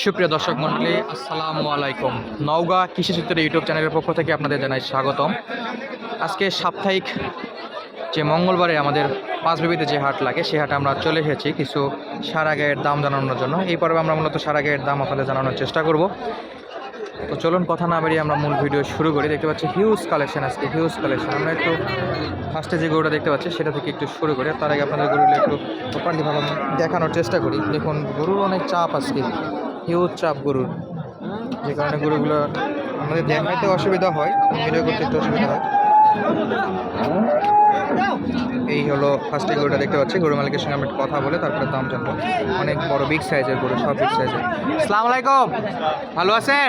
সুপ্রিয় দর্শক মন্ডলী আসসালামু আলাইকুম। নওগাঁ কৃষিচিত্র ইউটিউব চ্যানেলের পক্ষ থেকে আপনাদের জানাই স্বাগতম। আজকে সাপ্তাহিক যে মঙ্গলবারে আমাদের পাঁচবিবিতে যে হাট লাগে সেই হাটে আমরা চলে এসেছি কিছু সারা গায়ের দাম জানানোর জন্য। এই পর্বে আমরা মূলত সারা গায়ের দাম আপনাদের জানানোর চেষ্টা করব। তো চলুন, কথা না বেরিয়ে আমরা মূল ভিডিও শুরু করি। দেখতে পাচ্ছি হিউজ কালেকশন আজকে হিউজ কালেকশন আমরা একটু ফার্স্টে যে গরুটা দেখতে পাচ্ছি, সেটা থেকে একটু শুরু করি। তার আগে আপনাদের গরুগুলো একটু প্রপারলিভাবে দেখানোর চেষ্টা করি। দেখুন, গরুর অনেক চাপ আজকে। হিউজ চাপ গরুর। যে কারণে গরুগুলো আমাদের দেখাইতে অসুবিধা হয় ভিডিও করতে একটু অসুবিধা হয়। এই হলো ফার্স্টে গরুটা দেখতে পাচ্ছি। গরু মালিকের সঙ্গে আমি কথা বলে তারপরে দাম জানব। অনেক বড় বিগ সাইজের গরু, সব বিগ সাইজের সালাম আলাইকুম। ভালো আছেন?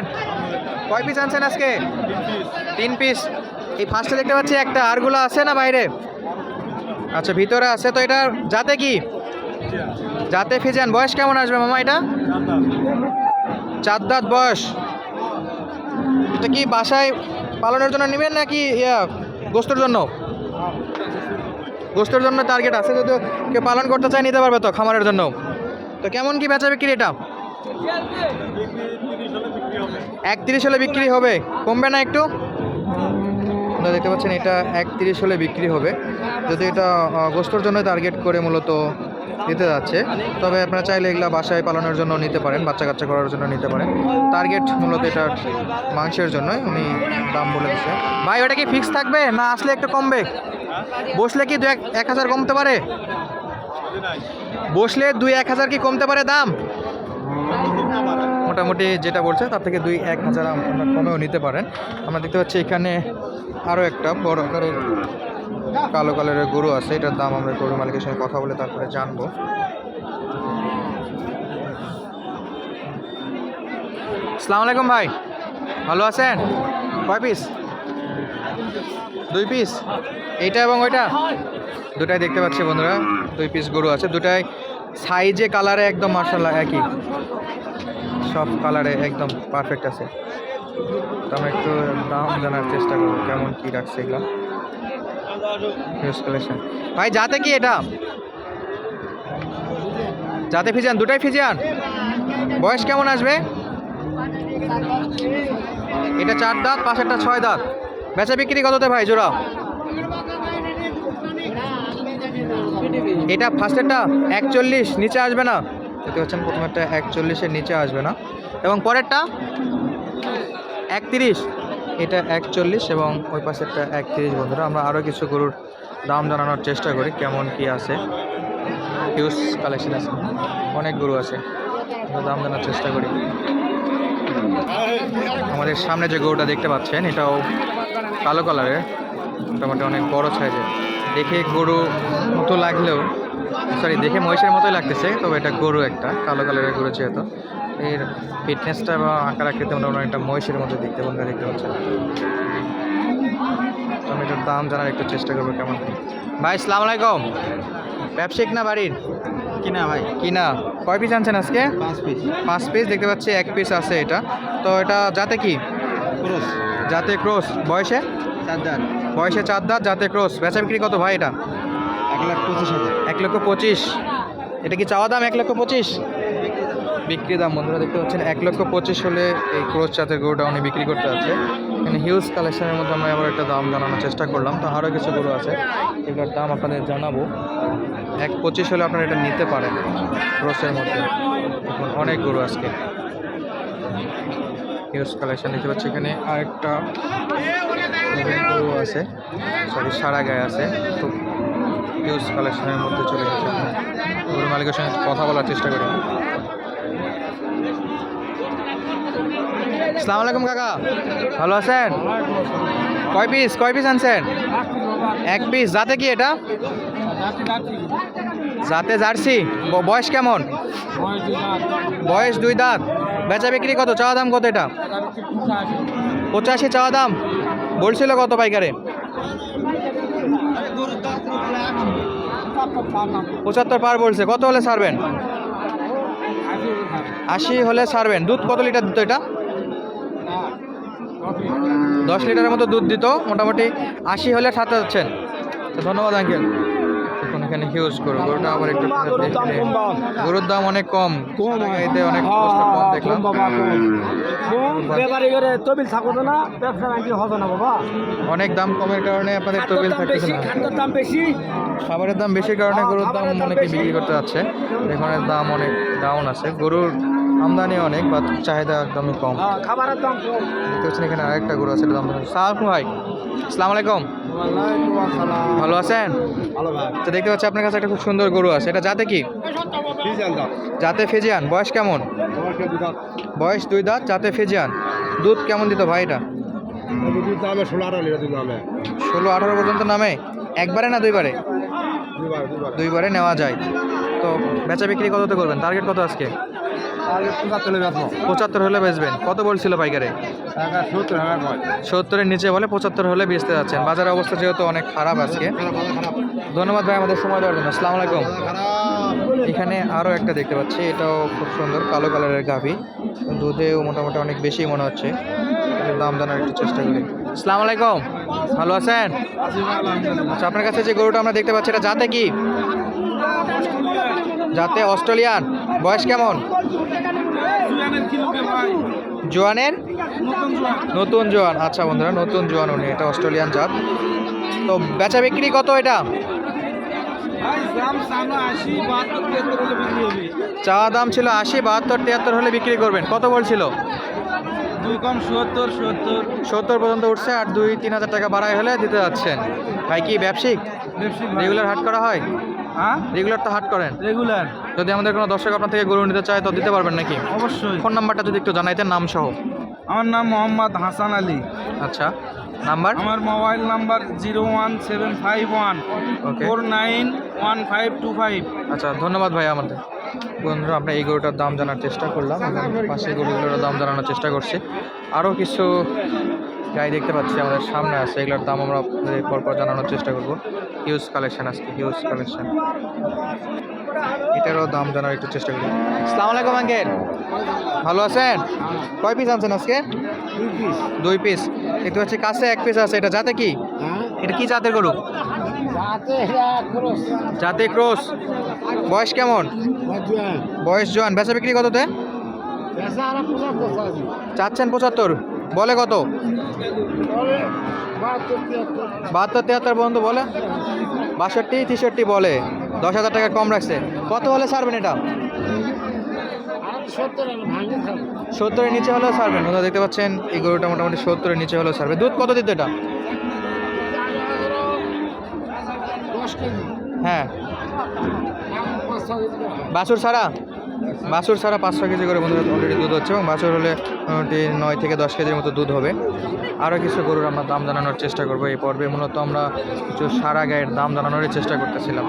কয় পিস আনছেন আজকে? তিন পিস এই ফার্স্টে দেখতে পাচ্ছি একটা। আরগুলো আছে না বাইরে? আচ্ছা ভিতরে আছে। তো এটা যাতে কি? যাতে ফিজান বয়স কেমন আসবে মামা এটা? চার দাঁত বয়স। এটা কি বাসায় পালনের জন্য নেবেন নাকি, ইয়া, গোস্তর জন্য? গোস্তর জন্য টার্গেট আছে, যদি কেউ পালন করতে চায় নিতে পারবে তো খামারের জন্য। তো কেমন কি বেচা বিক্রি এটা? একত্রিশ হলে বিক্রি হবে। কমবে না একটু? আপনারা দেখতে পাচ্ছেন এটা একত্রিশ হলে বিক্রি হবে। যদি এটা গোস্তর জন্য টার্গেট করে মূলত দিতে যাচ্ছে। তবে আপনারা চাইলে এগুলা বাসায় পালনের জন্য নিতে পারেন, বাচ্চা কাচ্চা করার জন্য নিতে পারেন। টার্গেট মূলত এটা মাংসের জন্যই, উনি দাম বলে দিচ্ছে ভাই, ওটা কি ফিক্স থাকবে না আসলে একটু কমবে? বসলে কি দু এক হাজার কমতে পারে? বসলে দুই এক হাজার কি কমতে পারে দাম? মোটামুটি যেটা বলছে, তার থেকে দুই এক হাজার আপনারা কমেও নিতে পারেন। আমরা দেখতে পাচ্ছি এখানে আরও একটা বড় আকারের কালো কালারের গরু আছে, এটার দাম আমরা গরু মালিকের সঙ্গে কথা বলে তারপরে জানব। সালাম আলাইকুম ভাই, ভালো আছেন? কয় পিস দুই পিস এইটা এবং ওইটা? দুটাই দেখতে পাচ্ছি বন্ধুরা, দুই পিস গরু আছে, দুটাই সাইজে কালারে একদম মার্শাল্লাহ একই। সব কালারে একদম পারফেক্ট আছে। তো আমরা একটু দাম জানার চেষ্টা করব, কেমন কি রাখছে এগুলো। ভাই, যাতে কি এটা? যাতে ফিজিয়ান, দুটাই ফিজিয়ান? বয়স কেমন আসবে? এটা চার দাঁত, পাশেরটা ছয় দাঁত। বেচা বিক্রি কততে ভাই, জোড়া? এটা ফার্স্টেরটা একচল্লিশ, নিচে আসবে না? দেখতে পাচ্ছেন প্রথমেরটা একচল্লিশের নিচে আসবে না। এবং পরেরটা? একত্রিশ। এটা একচল্লিশ এবং ওই পাশে পাশেরটা একত্রিশ বন্ধুরা। আমরা আরও কিছু গরুর দাম জানানোর চেষ্টা করি, কেমন কি আছে। হিউজ কালেকশন আছে। অনেক গরু আছে। দাম জানার চেষ্টা করি। আমাদের সামনে যে গরুটা দেখতে পাচ্ছেন, এটাও কালো কালারের। মোটামুটি অনেক বড় সাইজের। দেখে গরু মতো লাগলেও সরি দেখে মহিষের মতোই লাগতেছে, তবে এটা গরু একটা, কালো কালারের গরু যেহেতু। এর ফিটনেসটা বা আকার আকৃতি মোটামুটি অনেকটা মহিষের মতো দেখতে বন্ধুরা দেখতে পাচ্ছি। তো আমি এটার দাম জানার একটু চেষ্টা করব কেমন। ভাই সালাম আলাইকুম। ব্যবসায়িক না বাড়ির? কিনা ভাই। কিনা। কয় পিস আনছেন আজকে? পাঁচ পিস পাঁচ পিস দেখতে পাচ্ছি এক পিস আছে এটা। তো এটা যাতে কি? ক্রোস। যাতে ক্রস। বয়সে? চার দাঁত। বয়সে চার দাঁত যাতে ক্রস। বেচা বিক্রি কত ভাই এটা? এক লাখ পঁচিশ হাজার। এক লক্ষ পঁচিশ। এটা কি চাওয়া দাম এক লক্ষ পঁচিশ? বিক্রি দাম, বন্ধুরা দেখতে পাচ্ছেন, এক লক্ষ পঁচিশ হলে এই ক্রোস জাতের গরুটা উনি বিক্রি করতে আছে। এখানে হিউজ কালেকশনের মধ্যে আমরা আবার একটা দাম জানানোর চেষ্টা করলাম। তো আরও কিছু গরু আছে, এগুলোর দাম আপনাদের জানাব। এক পঁচিশ হলে আপনারা এটা নিতে পারেন ক্রোসের মধ্যে। অনেক গরু আজকে। হিউজ কালেকশন দেখতে পাচ্ছি এখানে আরেকটা গরু আছে সরি সারা গায়ে আছে। তো হিউজ কালেকশনের মধ্যে চলে গেছে। গরু মালিকের সঙ্গে কথা বলার চেষ্টা করি। সালাম আলাইকুম, কাকা। ভালো আছেন? কয় পিস কয় পিস আনছেন? এক পিস যাতে কি এটা? যাতে জার্সি। বয়স কেমন? বয়স দুই দাঁত। বেচা বিক্রি কত? চাওয়া দাম কত এটা? পঁচাশি চাওয়া দাম। বলছিল কত পাইকারে? পঁচাত্তর পার বলছে। কত হলে ছাড়বেন? আশি হলে ছাড়বেন। দুধ কত লিটার দুধ এটা? দশ লিটারের মতো দুধ দিত মোটামুটি আশি হলে ছাড়তে যাচ্ছেন তো ধন্যবাদ আঙ্কেল দেখুন এখানে হিউজ গরু। গরুটা আবার একটু। গরুর দাম অনেক কম। কম এতে অনেক কম দেখলাম। ব্যাপারী করে তবিল থাকো না ব্যবসা বাণিজ্য হবে না বাবা। অনেক দাম কমের কারণে আপনাদের টেবিল থাকতেছে না। খাদ্যের দাম বেশি। খাবারের দাম বেশির কারণে গরুর দাম অনেকে বিক্রি করতে যাচ্ছে। এখানে দাম অনেক ডাউন আছে। গরুর আমদানি অনেক বা চাহিদা একদমই কম। খাবারের দাম কম। দেখতে পাচ্ছেন এখানে আরেকটা গরু আছে দাম সালাম ভাই। আসসালামু আলাইকুম। ভালো আছেন? ভালো ভাই। তো দেখতে পাচ্ছি আপনার কাছে একটা খুব সুন্দর গরু আছে। এটা যাতে কি? যাতে ফেজিয়ান। বয়স কেমন? বয়স দুই দাঁত। যাতে ফেজিয়ান। দুধ কেমন দিত ভাই এটা? ষোলো আঠারো পর্যন্ত নামে? একবারে না দুইবারে? দুইবারে নেওয়া যায়। তো বেচা বিক্রি কততে করবেন? টার্গেট কত আজকে? পঁচাত্তর হলে বেচবেন। কত বলছিল পাইকারে? সত্তরের নিচে বলে পঁচাত্তর হলে বেচতে যাচ্ছেন। বাজারের অবস্থা যেহেতু অনেক খারাপ আজকে। ধন্যবাদ ভাই আমাদের সময় দেওয়ার জন্য। আসসালামু আলাইকুম। এখানে আরও একটা দেখতে পাচ্ছি। এটাও খুব সুন্দর কালো কালারের গাভি। দুধেও মোটামুটি অনেক বেশি মনে হচ্ছে। দাম জানার একটু চেষ্টা করি। আসসালামু আলাইকুম। ভালো আছেন? আচ্ছা আপনার কাছে যে গরুটা আমরা দেখতে পাচ্ছি, এটা জাতে কি? জাতে অস্ট্রেলিয়ান। বয়স কেমন? জোয়ানের? নতুন জোয়ান। আচ্ছা বন্ধুরা, নতুন জোয়ান উনি। এটা অস্ট্রেলিয়ান জাত। তো বেচা বিক্রি কত এটা? চা দাম ছিল আশি, বাহাত্তর, তিয়াত্তর হলে বিক্রি করবেন। কত বলছিল? দুই কম সত্তর সত্তর। সত্তর পর্যন্ত উঠছে আর দুই তিন হাজার টাকা বাড়াই হলে দিতে যাচ্ছেন। ভাই কি ব্যবসায়িক? রেগুলার হাট করা হয়? হ্যাঁ? রেগুলার তো হাট করেন। রেগুলার যদি আমাদের কোনো দর্শক আপনার থেকে গরু নিতে চায় তো দিতে পারবেন নাকি? অবশ্যই। ফোন নাম্বারটা যদি একটু জানাইতেন নাম সহ আমার নাম মোহাম্মদ হাসান আলী। আচ্ছা নাম্বার? আমার mobile number zero one seven five one four nine one five two five. আচ্ছা ধন্যবাদ ভাই আমাদের। বন্ধুরা আমরা এই গরুটার দাম জানার চেষ্টা করলাম পাশে গরুগুলোর দাম জানানোর চেষ্টা করছি। আরও কিছু গাই দেখতে পাচ্ছি আমাদের সামনে আছে এগুলোর দাম আমরা আপনাদের পরপর জানানোর চেষ্টা করব। হিউজ কালেকশন আজকে হিউজ কালেকশন এটারও দাম জানার একটু চেষ্টা করি। আসসালামু আলাইকুম আঙ্কেল ভালো আছেন? কয় পিস আনছেন আজকে? দুই পিস দেখতে পাচ্ছি কাছে এক পিস আছে এটা যাতে কি? এটা কি জাতের গরু? জাতে ক্রস। বয়স কেমন? বয়স জোয়ান। বেচা বিক্রি কততে? চাচ্ছেন পঁচাত্তর। বলে কত? বাহাত্তর, তিয়াত্তর পর্যন্ত বলে? বাষট্টি তেষট্টি বলে। দশ হাজার টাকা কম রাখছে। কত হলে ছাড়বেন এটা? সত্তরের নিচে হলেও ছাড়বেন। বন্ধুরা দেখতে পাচ্ছেন, এই গরুটা মোটামুটি সত্তরের নিচে হলেও ছাড়বে। দুধ কত দিত এটা? হ্যাঁ। বাছুর ছাড়া? বাছুর ছাড়া পাঁচশো কেজি করে বন্ধুরা অলরেডি দুধ হচ্ছে এবং বাছুর হলে মোটামুটি নয় থেকে দশ কেজির মতো দুধ হবে। আরও কিছু গরুর আমরা দাম জানানোর চেষ্টা করব এই পর্বে। মূলত আমরা কিছু সারা গায়ের দাম জানানোরই চেষ্টা করতেছিলাম।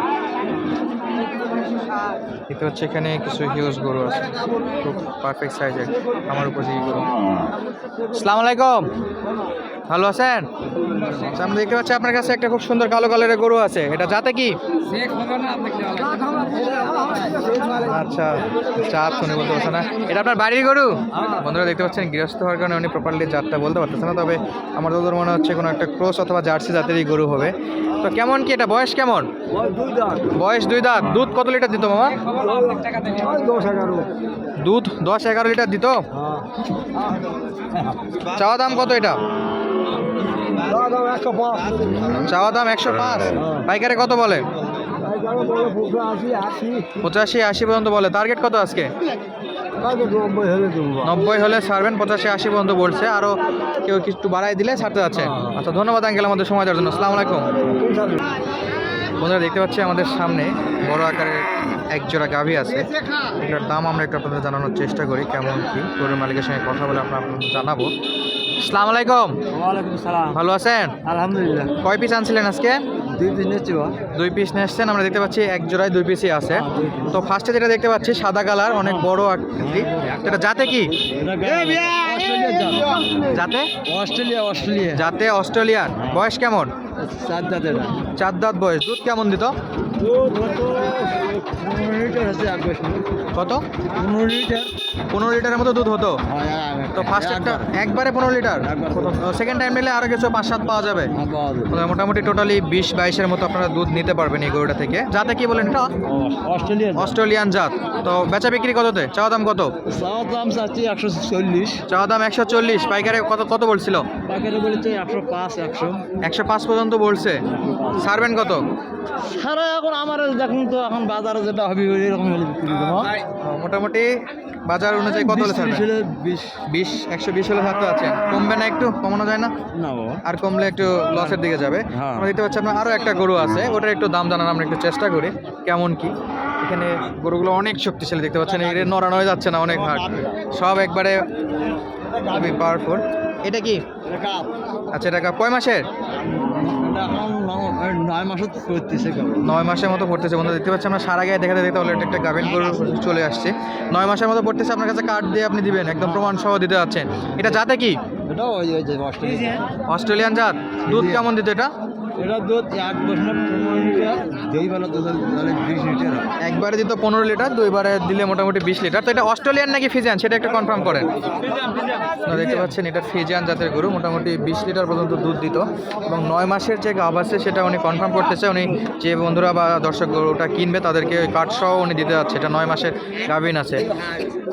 দেখতে হচ্ছে এখানে কিছু হিউজ গরু আছে। খুব পারফেক্ট সাইজের আমার উপযোগী গরু। আসসালামু আলাইকুম। ভালো আছেন? আমরা দেখতে পাচ্ছি আপনার কাছে একটা খুব সুন্দর কালো কালারের গরু আছে। এটা যাতে কি? আচ্ছা চাপ শুনে বলতে পারছে না। এটা আপনার বাড়ির গরু? বন্ধুরা, দেখতে পাচ্ছেন, গৃহস্থ হওয়ার কারণে উনি প্রপারলি জাতটা বলতে পারতেছে না, তবে আমার যতদূর মনে হচ্ছে কোনো একটা ক্রস অথবা জার্সি জাতেরই গরু হবে। তো কেমন কি এটা? বয়স কেমন? বয়স দুই দাঁত। দুধ কত লিটার দিত মামা? দুধ দশ এগারো লিটার দিত? চাওয়া দাম কত এটা? চাওয়া দাম একশো পাঁচ। পাইকারে কত বলে? পঁচিশ আশি পর্যন্ত বলে। টার্গেট কত আজকে? নব্বই হলে ছাড়বেন পঁচাশি আশি পর্যন্ত বলছে। আরও কেউ কিছু বাড়াই দিলে ছাড়তে যাচ্ছে। আচ্ছা ধন্যবাদ আঙ্কেল আমাদের সময় দেওয়ার জন্য। আসসালামু আলাইকুম। বন্ধুরা দেখতে পাচ্ছি আমাদের সামনে বড় আকারের এক জোড়া গাভী আছে। এটার দাম আমরা একটু আপনাদের জানানোর চেষ্টা করি কেমন কি। গরুর মালিকের সঙ্গে কথা বলে আমরা আপনাদের জানাব। আসসালামু আলাইকুম। ভালো আছেন? আলহামদুলিল্লাহ। কয় পিস আনছিলেন আজকে? দুই পিস নিচ্ছি দুই পিস নিয়ে এসছেন আমরা দেখতে পাচ্ছি এক জোড়ায় দুই পিসই আছে। তো ফার্স্টে যেটা দেখতে পাচ্ছি সাদা কালার অনেক বড় আকৃতি। এটা যাতে কি? যাতে অস্ট্রেলিয়া অস্ট্রেলিয়া। যাতে অস্ট্রেলিয়ার বয়স কেমন? চার চার দাঁত বয়স। দুধ কেমন দিত? কত? পনেরো লিটার। পনেরো লিটারের মতো দুধ হতো? তো ফার্স্ট একটা একবারে পনেরো লিটার? সেকেন্ড টাইম নিলে আরও কিছু পাঁচ সাত পাওয়া যাবে। মোটামুটি টোটালি বিশ বাইশের মতো আপনারা দুধ নিতে পারবেন এই গরুটা থেকে। যাতে কি বলেন এটা? ও, অস্ট্রেলিয়া অস্ট্রেলিয়ান জাত। তো বেচা বিক্রি কততে? চাওয়া দাম কত? চাওয়ার দাম চাচ্ছি একশো চল্লিশ। চাওয়া দাম একশো চল্লিশ। পাইকারে কত কত বলছিল? বাকিরা বলেছে একশো পাঁচ একশো। একশো পাঁচ পর্যন্ত বলছে। ছাড়বেন কত? সারা এখন আমার দেখুন তো এখন বাজারে যেটা হবে এরকম হলে বিক্রি দেবো মোটামুটি বাজার অনুযায়ী কত হলে ছাড়বেন? বিশ বিশ একশো বিশ হলে থাকতে আছে কমবে না একটু? কমানো যায় না? না আর কমলে একটু লসের দিকে যাবে। হ্যাঁ। আমরা দেখতে পাচ্ছি আপনার আরও একটা গরু আছে ওটার একটু দাম জানার আমরা একটু চেষ্টা করি কেমন কি? এখানে গরুগুলো অনেক শক্তিশালী দেখতে পাচ্ছেন এর নড়ানো হয়ে যাচ্ছে না অনেক হাট। সব একবারে খুবই পাওয়ারফুল এটা কি? আচ্ছা এটা কাপ। কয় মাসের? নয় মাসে কেবল নয় মাসের মতো পড়তেছে বন্ধু দেখতে পাচ্ছি আমরা সারা গায়ে দেখাতে দেখতে অলরেডি একটা গাভিন গরু চলে আসছে। নয় মাসের মতো পড়তেছে আপনার কাছে কার্ড দিয়ে আপনি দিবেন একদম প্রমাণ সহ দিতে যাচ্ছেন। এটা যাতে কি? অস্ট্রেলিয়ান। জাত। দুধ কেমন দিত এটা? এটা দুধ এক বছর দুই বেলা দুধ তাহলে বিশ লিটার হয়। একবারে দিত পনেরো লিটার দুইবারে দিলে মোটামুটি বিশ লিটার। তো এটা অস্ট্রেলিয়ান নাকি ফিজিয়ান? সেটা একটু কনফার্ম করেন। আপনারা দেখতে পাচ্ছেন এটা ফিজিয়ান জাতের গরু মোটামুটি বিশ লিটার পর্যন্ত দুধ দিত। এবং নয় মাসের যে গাভ আছে সেটা উনি কনফার্ম করতেছে। উনি যে বন্ধুরা বা দর্শক গরুটা কিনবে তাদেরকে কার্ড সহ উনি দিতে যাচ্ছে। এটা নয় মাসের গাভিন আছে।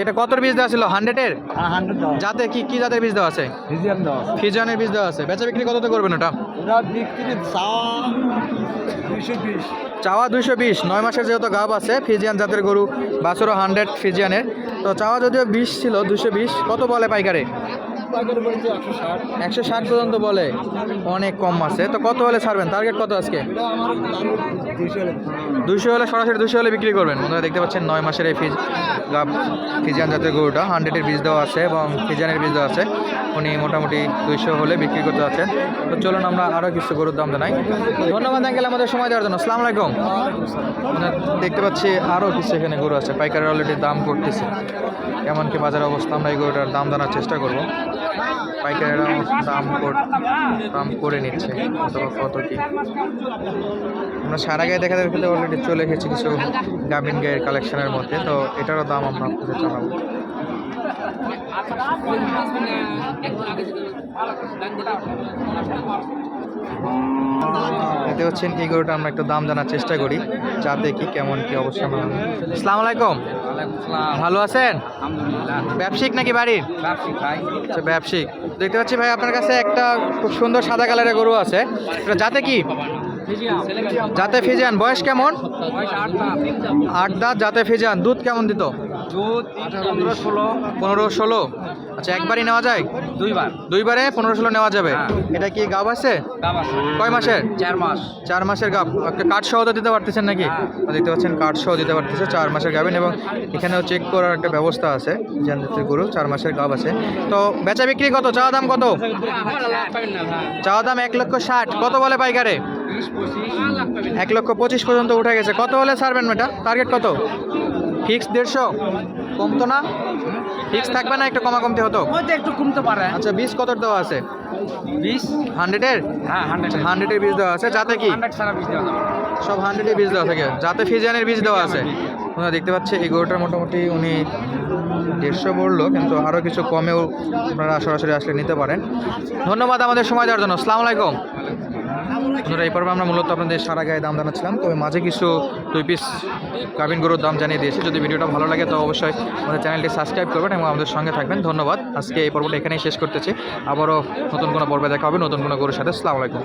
এটা কতর বীজ দেওয়া ছিল? হান্ড্রেডের হ্যাঁ যাতে কি কি জাতের বীজ দেওয়া আছে? ফিজিয়ানের বীজ দেওয়া আছে। বেচা বিক্রি কততে করবেন ওটা? বিক্রি দুইশো বিশ। চাওয়া দুইশো বিশ, নয় মাসের যেহেতু গাব আছে, ফিজিয়ান জাতের গরু, বাছরও হান্ড্রেড ফিজিয়ানের। তো চাওয়া যদিও বিশ ছিল দুশো বিশ, কত বলে পাইকারে? একশো ষাট। পর্যন্ত বলে। অনেক কম আছে তো কত হলে ছাড়বেন? টার্গেট কত আজকে? দুশো হলে। সরাসরি দুশো হলে বিক্রি করবেন। বন্ধুরা দেখতে পাচ্ছেন নয় মাসের এই ফিজ গাব ফিজিয়ান জাতীয় গরুটা। হান্ড্রেডের বীজ দেওয়া আছে এবং ফিজিয়ানের বীজ দেওয়া আছে। উনি মোটামুটি দুইশো হলে বিক্রি করতে যাচ্ছেন। তো চলুন আমরা আরও কিছু গরুর দাম জানাই। ধন্যবাদ আঙ্কেল আমাদের সময় দেওয়ার জন্য। আসসালামু আলাইকুম। মানে দেখতে পাচ্ছি আরও কিছু এখানে গরু আছে। পাইকারি অলরেডি দাম করতেছে। এমনকি বাজার অবস্থা আমরা এই গরুটার দাম জানার চেষ্টা করব। পাইকারিরা দাম দাম করে নিচ্ছে, অথবা কত কি। আমরা সারা গায়ে দেখা দেখতে অলরেডি চলে এসেছি কিছু গ্রামীণ গায়ের কালেকশনের মধ্যে, তো এটারও দাম আমরা আপনাদের জানাব। দেখতে পাচ্ছেন এই গরুটা আমরা একটু দাম জানার চেষ্টা করি যাতে কি কেমন কি অবস্থা আমরা আসসালামু আলাইকুম। ভালো আছেন? ব্যবসায়িক নাকি বাড়ির? আচ্ছা ব্যবসায়িক। দেখতে পাচ্ছি ভাই আপনার কাছে একটা খুব সুন্দর সাদা কালারের গরু আছে। এটা যাতে কি? যাতে ফিজান বয়স কেমন? আট দাঁত। যাতে ফিজান দুধ কেমন দিত? পনেরো ষোলো। আচ্ছা একবারই নেওয়া যায়? দুইবার দুইবারে পনেরো ষোলো নেওয়া যাবে? হ্যাঁ। এটা কি গাব আছে? কয় মাসের? চার মাস। চার মাসের গাব। কাঠ সহ তো দিতে পারতেছেন নাকি? দেখতে পাচ্ছেন কাঠ সহ দিতে পারতেছে চার মাসের গাবেন এবং এখানেও চেক করার একটা ব্যবস্থা আছে জানতে গরু চার মাসের গাব আছে। তো বেচা বিক্রি কত? চাওয়া দাম কত? চাওয়া দাম এক লক্ষ ষাট। কত বলে পাইকারে? এক লক্ষ পঁচিশ পর্যন্ত উঠে গেছে। কত হলে ছাড়বেন এটা টার্গেট কত? ফিক্স দেড়শো? কমতো না? ফিক্স থাকবে না একটু কমা কমতে হতো হয়তো একটু কমতে পারে। আচ্ছা বিশ কত দেওয়া আছে? বিশ? হান্ড্রেডের? হ্যাঁ হান্ড্রেড হান্ড্রেডের বীজ দেওয়া আছে যাতে কি? সব হান্ড্রেডের বীজ দেওয়া থাকে। যাতে ফিজিয়ানের বীজ দেওয়া আছে। ওনারা দেখতে পাচ্ছে এই গরুটার মোটামুটি উনি দেড়শো বলল কিন্তু আরও কিছু কমেও আপনারা সরাসরি আসলে নিতে পারেন। ধন্যবাদ আমাদের সময় দেওয়ার জন্য। আসসালামু আলাইকুম। বন্ধুরা, এই পর্বে আমরা মূলত আপনাদের সারা গায়ে দাম জানাচ্ছিলাম, তবে মাঝে কিছু দুই পিস গাভিন গরুর দাম জানিয়ে দিয়েছি। যদি ভিডিওটা ভালো লাগে, তো অবশ্যই আমাদের চ্যানেলটি সাবস্ক্রাইব করবেন এবং আমাদের সঙ্গে থাকবেন। ধন্যবাদ। আজকে এই পর্বটা এখানেই শেষ করতেছি। আবারও নতুন কোনো পর্বে দেখা হবে। নতুন কোনো গরুর সাথে। আসসালামু আলাইকুম।